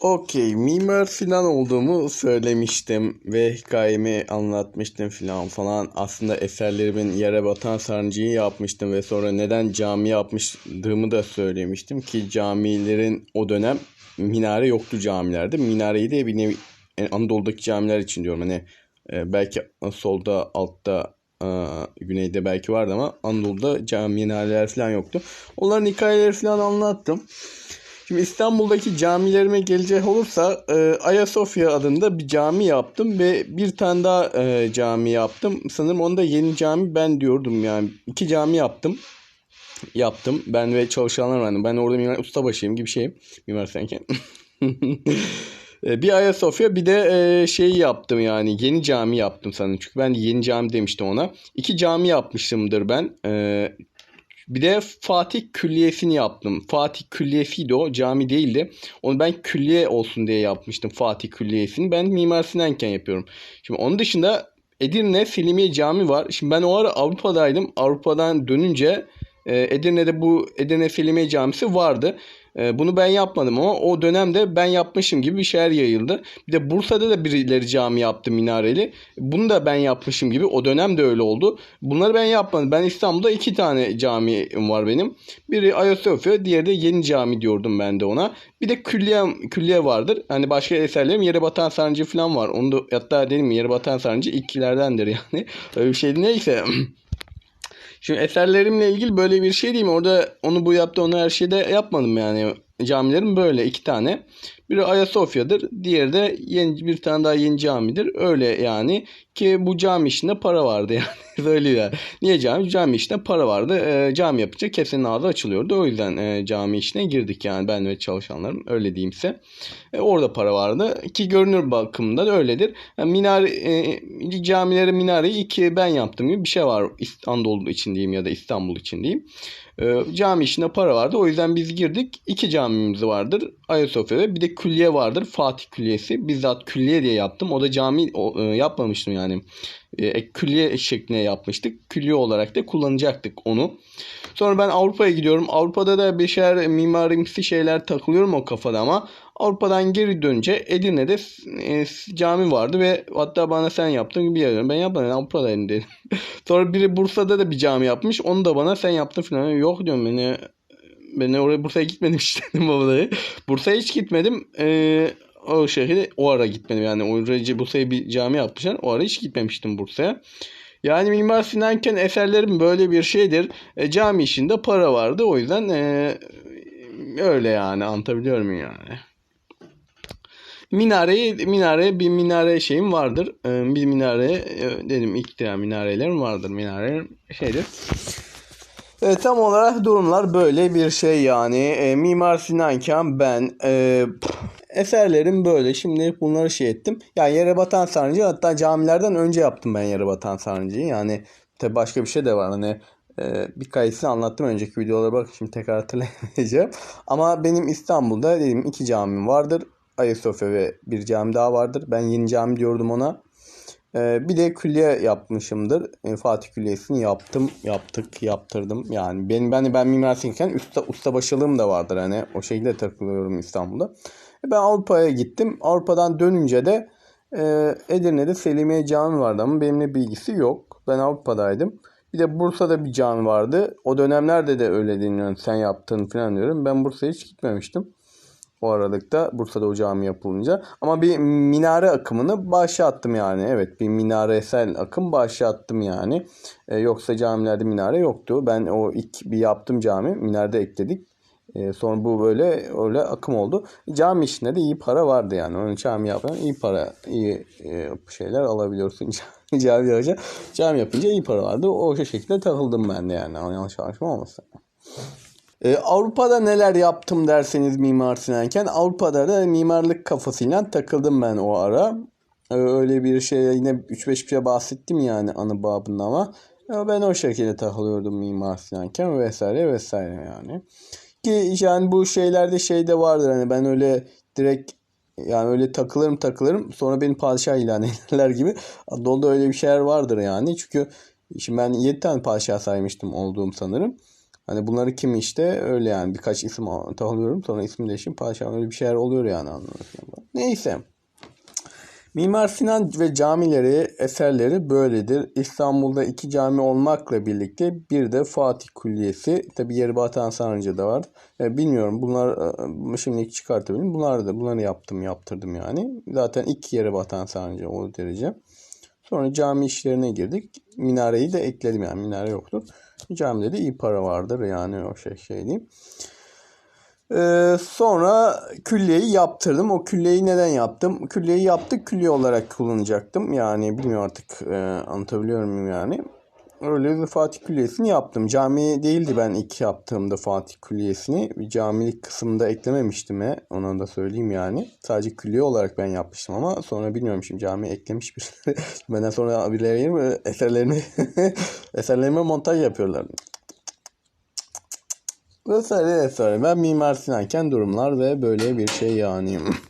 Okey, Mimar Sinan olduğumu söylemiştim ve hikayemi anlatmıştım filan falan. Aslında eserlerimin yere batan sarnıcıyı yapmıştım ve sonra neden cami yapmıştığımı da söylemiştim ki camilerin o dönem minare yoktu camilerde. Minareyi de bir nevi yani Anadolu'daki camiler için diyorum hani e, belki solda altta e, güneyde belki vardı ama Anadolu'da cami minareler falan yoktu. Onların hikayeleri falan anlattım. Şimdi İstanbul'daki camilerime gelecek olursa e, Ayasofya adında bir cami yaptım ve bir tane daha e, cami yaptım. Sanırım onda yeni cami ben diyordum yani. iki cami yaptım. Yaptım. Ben ve çalışanlar vardı. Ben orada mimar ustabaşıyım gibi şeyim. Mimar senken. E, bir Ayasofya bir de e, şey yaptım yani yeni cami yaptım sanırım. Çünkü ben yeni cami demiştim ona. İki cami yapmışımdır ben. E, bir de Fatih Külliyesi'ni yaptım. Fatih Külliyesi'ydi o. Cami değildi. Onu ben külliye olsun diye yapmıştım Fatih Külliyesi'ni. Ben Mimar Sinan'ken yapıyorum. Şimdi onun dışında Edirne Selimiye Cami var. Şimdi ben o ara Avrupa'daydım. Avrupa'dan dönünce e, Edirne'de bu Edirne Selimiye Camisi vardı. E, bunu ben yapmadım ama o dönemde ben yapmışım gibi bir şeyler yayıldı. Bir de Bursa'da da birileri cami yaptı minareli. Bunu da ben yapmışım gibi o dönem de öyle oldu. Bunları ben yapmadım. Ben İstanbul'da iki tane cami var benim. Biri Ayasofya, diğeri de Yeni Cami diyordum ben de ona. Bir de külliye, külliye vardır. Hani başka eserlerim Yere Batan Sarnıcı falan var. Onu da hatta dedim Yere Batan Sarnıcı ilklerdendir yani. Öyle bir şeydi neyse. Şimdi eserlerimle ilgili böyle bir şey mi? Orada onu bu yaptı onu her şeyde yapmadım yani. Camilerim böyle iki tane. Biri Ayasofya'dır. Diğeri de yeni, bir tane daha yeni camidir. Öyle yani ki bu cami işinde para vardı yani. Söylüyor. Niye cami? Cami işinde para vardı. E, cami yapınca kesenin ağzı açılıyordu. O yüzden e, cami işine girdik yani ben ve çalışanlarım. Öyle diyeyim size. E, orada para vardı. Ki görünür bakımında da öyledir. Yani minare, e, camilerin minareyi iki ben yaptım gibi bir şey var. Anadolu için diyeyim ya da İstanbul için diyeyim. E, cami işinde para vardı. O yüzden biz girdik. İki camimiz vardır. Ayasofya'da bir de külliye vardır. Fatih Külliyesi. Bizzat külliye diye yaptım. O da cami e, yapmamıştım yani. E, külliye şeklinde yapmıştık. Külliye olarak da kullanacaktık onu. Sonra ben Avrupa'ya gidiyorum. Avrupa'da da bir şeyler mimarimsi şeyler takılıyorum o kafada ama Avrupa'dan geri dönünce Edirne'de e, cami vardı ve hatta bana sen yaptın gibi yazıyorum. Ben yapmadım Avrupa'dayım dedim. Sonra biri Bursa'da da bir cami yapmış. Onu da bana sen yaptın falan. Yok diyorum beni ben oraya Bursa'ya gitmedim işte dedim babaları. Bursa'ya hiç gitmedim. Ee, o şehirde o ara gitmedim yani. O Recep Bursa'ya bir cami yapmışlar. O ara hiç gitmemiştim Bursa'ya. Yani Mimar Sinanken eserlerim böyle bir şeydir. E, cami işinde para vardı. O yüzden e, öyle yani anlatabiliyorum yani. Minareyi, minare bir minare şeyim vardır. E, bir minare e, dedim ilk minarelerim vardır. Minare şeydir. E, tam olarak durumlar böyle bir şey yani. E, Mimar Sinanken ben e, eserlerim böyle. Şimdi bunları şey ettim. Yani yere batan sarnıcı hatta camilerden önce yaptım ben yere batan sarnıcıyı. Yani tabi başka bir şey de var. Hani e, bir kayısını anlattım önceki videolara bak şimdi tekrar hatırlayamayacağım. Ama benim İstanbul'da dedim iki camim vardır. Ayasofya ve bir cami daha vardır. Ben yeni cami diyordum ona. Ee, bir de külliye yapmışımdır. Ee, Fatih Külliyesi'ni yaptım, yaptık, yaptırdım. Yani ben ben mimar sinirken usta usta başalığım da vardır hani o şekilde takılıyorum İstanbul'da. E, ben Avrupa'ya gittim. Avrupa'dan dönünce de e, Edirne'de Selimiye Cami vardı ama benimle bilgisi yok. Ben Avrupa'daydım. Bir de Bursa'da bir cami vardı. O dönemlerde de öyle dinliyorum. Sen yaptın falan diyorum. Ben Bursa'ya hiç gitmemiştim o aralıkta Bursa'da o cami yapılınca. Ama bir minare akımını başlattım yani. Evet bir minaresel akım başlattım yani. E, yoksa camilerde minare yoktu. Ben o ilk bir yaptım cami minarede ekledik. E, sonra bu böyle öyle akım oldu. Cami işinde de iyi para vardı yani. Onun cami yapan iyi para, iyi e, şeyler alabiliyorsun. cami yapınca, cami yapınca iyi para vardı. O şekilde takıldım ben de yani. Yanlış anlaşma olmasın. Ee, Avrupa'da neler yaptım derseniz Mimar Sinanken Avrupa'da da mimarlık kafasıyla takıldım ben o ara. Ee, öyle bir şey yine 3-5 bir şey bahsettim yani anı babında ama ben o şekilde takılıyordum Mimar Sinanken vesaire vesaire yani. Ki yani bu şeylerde şey de vardır hani ben öyle direkt yani öyle takılırım takılırım sonra beni padişah ilan ederler gibi. Anadolu'da öyle bir şeyler vardır yani. Çünkü şimdi ben 7 tane padişah saymıştım olduğum sanırım. Hani bunları kim işte öyle yani birkaç isim alıyorum sonra isim değişim padişah öyle bir şeyler oluyor yani anlamıyorsun. Neyse. Mimar Sinan ve camileri, eserleri böyledir. İstanbul'da iki cami olmakla birlikte bir de Fatih Külliyesi. Tabi yeri Batan Sarnıcı da var. E, bilmiyorum bunlar e, şimdilik çıkartabilirim. Bunları da bunları yaptım yaptırdım yani. Zaten iki yeri Batan Sarnıcı o derece. Sonra cami işlerine girdik. Minareyi de ekledim yani minare yoktu. Camide de iyi para vardır yani o şey şey diyeyim. Ee, sonra külliyeyi yaptırdım. O külliyeyi neden yaptım? Külliyeyi yaptık külliye olarak kullanacaktım. Yani bilmiyorum artık e, anlatabiliyor muyum yani. Öyle bir Fatih Külliyesi'ni yaptım. Cami değildi ben ilk yaptığımda Fatih Külliyesi'ni. Bir camilik kısmında eklememiştim. Ona da söyleyeyim yani. Sadece külliye olarak ben yapmıştım ama sonra bilmiyorum şimdi cami eklemiş bir Benden sonra birileri eserlerini eserlerime montaj yapıyorlar. Vesaire vesaire. Ben Mimar Sinanken durumlar ve böyle bir şey yani.